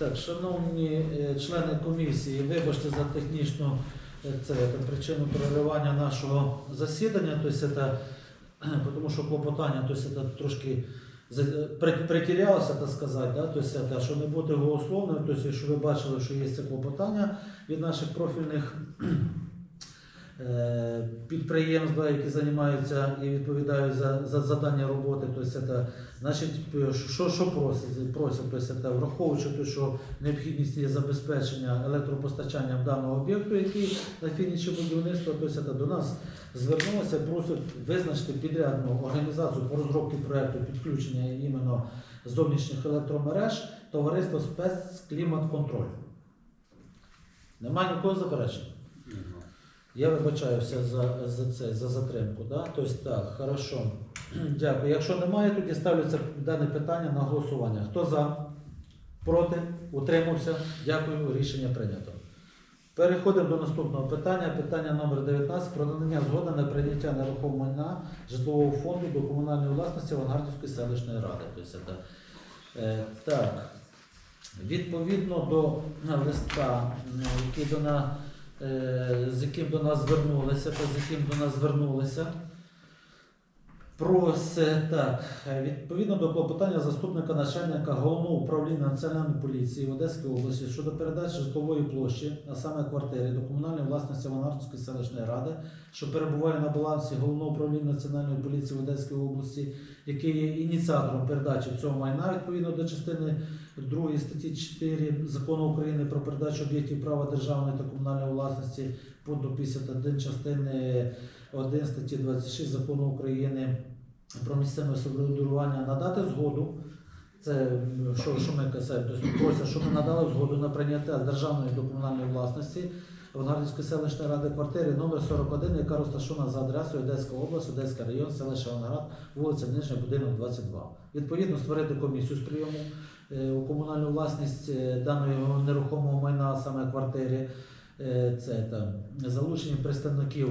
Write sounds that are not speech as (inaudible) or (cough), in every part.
Так, шановні е, члени комісії, вибачте за технічну е, це, е, причину переривання нашого засідання, тобто це, (clears throat) тому що клопотання тобто це, трошки за- притірялося, так сказати, да? тобто, це, що не бути голословним, тобто, якщо ви бачили, що є це клопотання від наших профільних е, підприємств, да, які займаються і відповідають за, за завдання роботи, тобто, це, Значить, е, що, що просять? Просять, тобто, це, враховуючи те, що необхідність є забезпечення електропостачанням даного об'єкту, який на фініші будівництва, тобто, це, до нас звернулося, просять визначити підрядну організацію по розробці проекту підключення іменно зовнішніх електромереж товариство спецкліматконтроль. Немає нікого заперечень? Я вибачаюся за, за це, за затримку. Да? Тобто так, хорошо. (clears throat) Дякую. Якщо немає, тоді ставлю це дане питання на голосування. Хто за? Проти? Утримався? Дякую. Рішення прийнято. Переходимо до наступного питання. Питання номер 19 про надання згоди на прийняття нерухомого майна житлового фонду до комунальної власності Авангардівської селищної ради. Тобто, це, е, так. Відповідно до листа, який до нас, е, з яким до нас звернулися, та з яким до нас звернулися. Просить так, відповідно до клопотання заступника начальника головного управління національної поліції в Одеській області щодо передачі житлової площі, а саме квартири до комунальної власності Вангарської селищної ради, що перебуває на балансі головного управління національної поліції в Одеській області, який є ініціатором передачі цього майна відповідно до частини 2 статті 4 закону України про передачу об'єктів права державної та комунальної власності пункту 51 частини 1 статті 26 закону України про місцеве самоврядування надати згоду. Це що, що ми просять, щоб ми надали згоду на прийняття з державної до комунальної власності Авангардівської селищної ради квартири номер 41, яка розташована за адресою Одеська область, Одеський район, селище Авангард, вулиця Нижня, будинок 22. Відповідно, створити комісію з прийому е, у комунальну власність е, даного нерухомого майна, саме квартири. Е, Це там залучені представників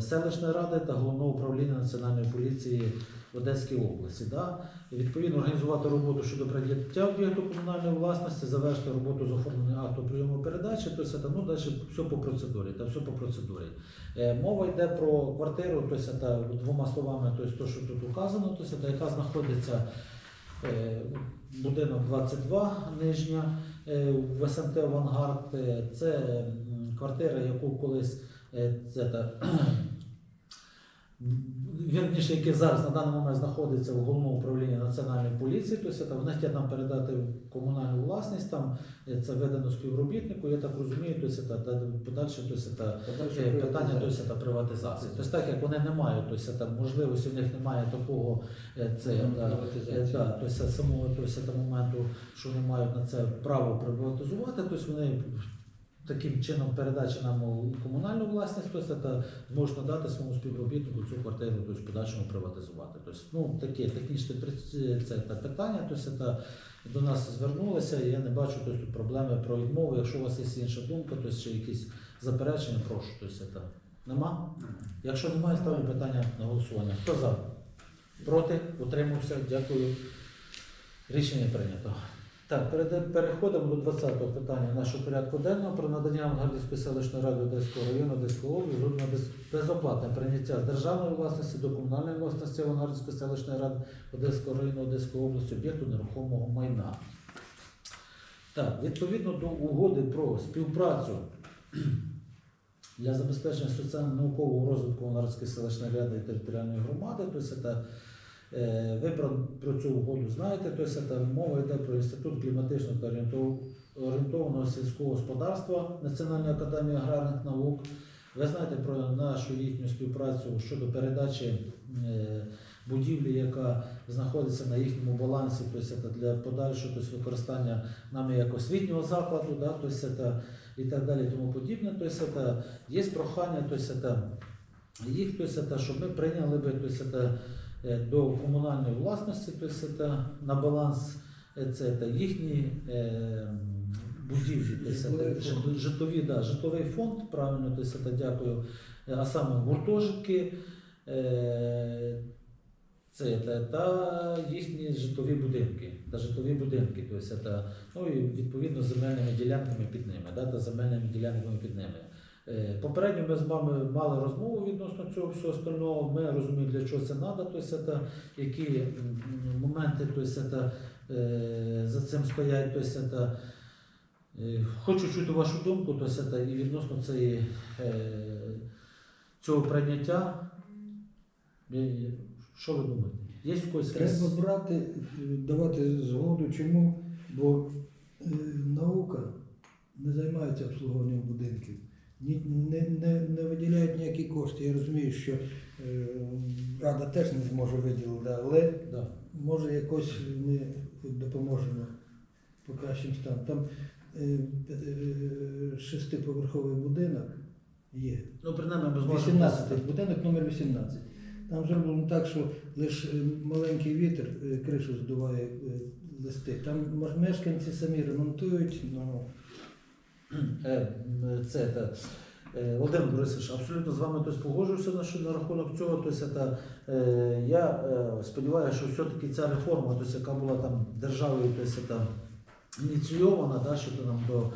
селищної ради та головного управління національної поліції в Одеській області. Да? І відповідно організувати роботу щодо прийняття об'єкту комунальної власності, завершити роботу з оформлення акту прийому передачі, то це ну, далі все по процедурі. Та все по процедурі. Е, Мова йде про квартиру, то це та, двома словами, то, то, що тут указано, то це та, яка знаходиться е, будинок 22 нижня е, в СМТ Авангард. Е, Це квартира, яку колись е, це та, (clears throat) вірніше, яке зараз на даний момент знаходиться в головному управлінні національної поліції, тобто це, вони хочуть нам передати в комунальну власність, там е, це видано співробітнику, я так розумію, тобто, подальше тобто, та, е, питання тобто, приватизації. Тобто так як вони не мають, тобто, можливості в них немає такого е, це, та, е, тобто, самого тобто, моменту, що вони мають на це право приватизувати, тобто вони таким чином передачі нам у комунальну власність, тобто це зможуть надати своєму співробітнику цю квартиру, тобто в подальшому приватизувати. Тобто, ну, таке технічне це, та питання, тобто це до нас звернулося, і я не бачу тобто, проблеми про відмову. Якщо у вас є інша думка, тобто ще якісь заперечення, прошу. Тобто, це, нема? Якщо немає, ставлю питання на голосування. Хто за? Проти? Утримався? Дякую. Рішення прийнято. Так, переходимо до 20-го питання нашого порядку денного про надання Авангардівської селищної ради Одеського району Одеської області на безоплатне прийняття з державної власності до комунальної власності Авангардівської селищної ради Одеського району Одеської області об'єкту нерухомого майна. Так, відповідно до угоди про співпрацю для забезпечення соціально-наукового розвитку Авангардської селищної ради і територіальної громади, тобто це Ви про, про цю угоду знаєте, тобто мова йде про інститут кліматичного та орієнтованого сільського господарства Національної академії аграрних наук. Ви знаєте про нашу їхню співпрацю щодо передачі е, будівлі, яка знаходиться на їхньому балансі, тобто для подальшого тобто використання нами як освітнього закладу, да, тобто і так далі, тому подібне. Тобто є прохання, тобто їх, тобто щоб ми прийняли би тобто е, до комунальної власності, тобто це на баланс е, це та їхні е, будівлі, фонд. житлові, да, житловий фонд, правильно, це дякую, Е, а саме гуртожитки. Е, це та, та їхні житлові будинки, та житлові будинки, тобто це, ну і відповідно земельними ділянками під ними, да, та земельними ділянками під ними. Е, Попередньо ми з вами мали розмову відносно цього всього остального. Ми розуміємо, для чого це треба, тобто це, які моменти тобто за цим стоять. Тобто хочу чути вашу думку, тобто і відносно цієї, цього прийняття. Що ви думаєте? Є якась- Треба брати, давати згоду. Чому? Бо наука не займається обслуговуванням будинків, не, не, не виділяють ніякі кошти. Я розумію, що е, рада теж не зможе виділити, але Да. може якось ми допоможемо покращим станом. Там е, е, шестиповерховий будинок є. Ну, принаймні, ми 18, будинок номер 18. Там зроблено так, що лише маленький вітер е, кришу здуває е, листи. Там мешканці самі ремонтують, ну Це та, е, Володимир Борисович, абсолютно з вами тось, погоджуюся на, на рахунок цього. Тось, та, е, я е, сподіваюся, що все-таки ця реформа, тось, яка була там державою тось, та, ініційована, да, щодо нам до е,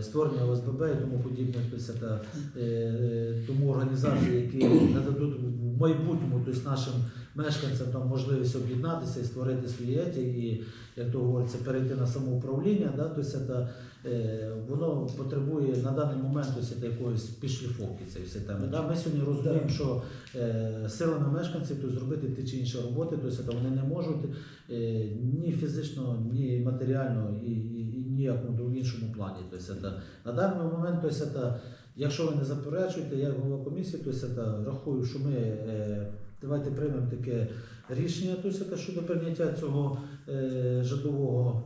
створення ОСББ і тому подібне, тобто, е, е, тому організації, які нададуть в майбутньому тобто, нашим мешканцям там, можливість об'єднатися і створити свої еті, і, як то говориться, перейти на самоуправління, да, тобто, та, е, воно потребує на даний момент тобто, якоїсь підшліфовки цієї всієї теми. Да? Ми сьогодні розуміємо, що е, силами мешканців тобто, зробити ті чи інші роботи, тобто, вони не можуть е, ні фізично, ні матеріально, і, і, і ніякому в іншому плані. Тобто, та, на даний момент, тобто, та, якщо ви не заперечуєте, я голова комісії, тобто, та, рахую, що ми е, давайте приймемо таке рішення тобто, та, щодо прийняття цього е, житлового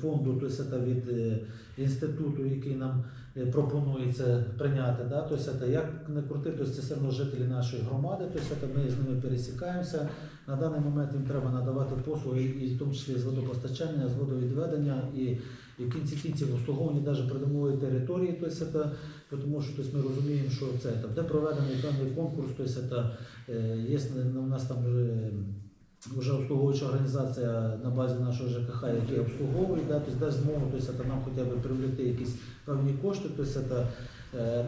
фонду тобто, та, від е, інституту, який нам е, пропонується прийняти. Да? Тобто, та, як не крути, тобто, це все одно жителі нашої громади, тобто, та, ми з ними пересікаємося. На даний момент їм треба надавати послуги, і в тому числі з водопостачання, з водовідведення і, і в кінці кінців обслуговування навіть придомової території, то есть это, тому що тобто, ми розуміємо, що це там, де проведений певний конкурс, то есть, это, є у нас там вже обслуговуюча організація на базі нашого ЖКХ, який обслуговує, да, тобто дасть змогу тобто, нам хоча б привлекти якісь певні кошти, тобто, е,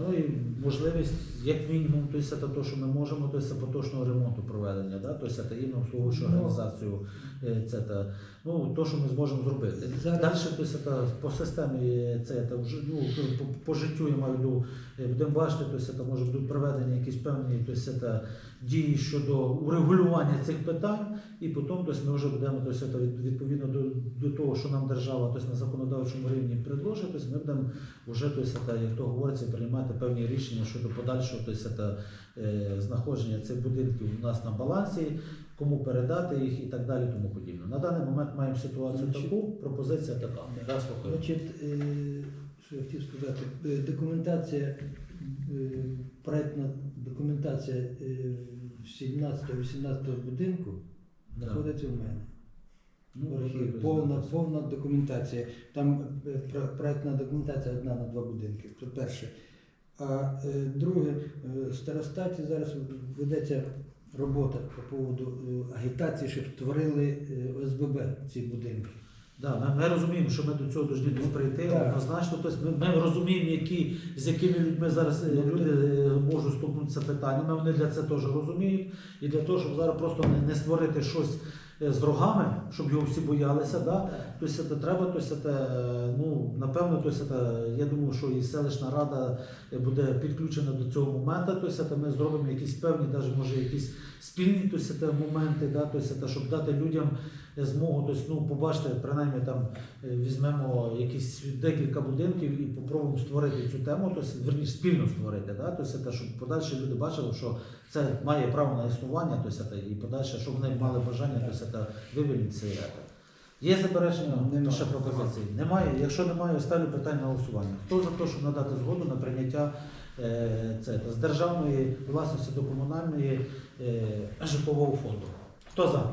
ну і можливість, як мінімум, то це те, що ми можемо, то це поточного ремонту проведення, да, то це іменно обслуговуючу Ну. організацію, е, це, та, ну, то, що ми зможемо зробити. Зараз- Далі тобто, це, по системі е, це, та, ну, по, по життю я маю в виду, е, будемо бачити, то це, може будуть проведені якісь певні то це, та, дії щодо урегулювання цих питань, і потім тобто, ми вже будемо тобто, це, від- відповідно до, до того, що нам держава тобто, на законодавчому рівні предложить, тобто, ми будемо вже тобто, це, як то говориться, приймати певні рішення щодо подальшого тобто, це, е, знаходження цих будинків у нас на балансі, кому передати їх і так далі, тому подібне. На даний момент маємо ситуацію Значить- таку, пропозиція така. Значить, е, що я хотів сказати, е, документація, е, проектна документація е, 17-18 будинку Да. знаходиться в мене. Ну, повна, повна документація. Там е, про- проектна документація одна на два будинки. Це перше. А е, друге, е, в старостаті зараз ведеться робота по поводу е, агітації, щоб створили е, ОСББ ці будинки. Да, ми, ми розуміємо, що ми до цього повинні прийти Так. однозначно. Тобто ми, ми розуміємо, які, з якими людьми зараз е, Ну, люди е, можуть стукнутися питаннями. Вони для це теж розуміють. І для того, щоб зараз просто не, не створити щось е, з рогами, щоб його всі боялися. Да? Тобто це треба, тобто це, ну, напевно, тобто це, я думаю, що і селищна рада буде підключена до цього моменту. Тобто це ми зробимо якісь певні, навіть може якісь спільні тобто, це, моменти, да? тобто, це, щоб дати людям змогу, тобто, ну, побачити, принаймні там е, візьмемо якісь декілька будинків і попробуємо створити цю тему, тобто, верніше спільно створити, да? тобто, це, щоб подальші люди бачили, що це має право на існування, тобто, це, і подальше, щоб вони мали бажання тобто, це, вивільнити цей ряд. Є заперечення Нема. ще пропозиції? Немає. Якщо немає, ставлю питання на голосування. Хто за те, щоб надати згоду на прийняття е, це, з державної власності до комунальної е, житлового фонду? Хто за?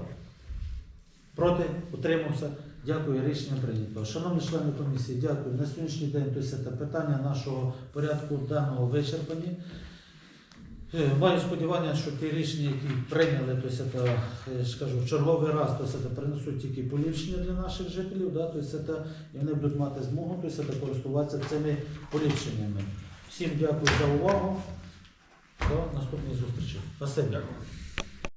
Проти? Утримався? Дякую, рішення прийнято. Шановні члени комісії, дякую. На сьогоднішній день то це питання нашого порядку денного вичерпані. Е, Маю сподівання, що ті рішення, які прийняли, то це, я ж в черговий раз то це, принесуть тільки поліпшення для наших жителів, да, то це, і вони будуть мати змогу то це, користуватися цими поліпшеннями. Всім дякую за увагу. До наступної зустрічі. Спасибі. Дякую.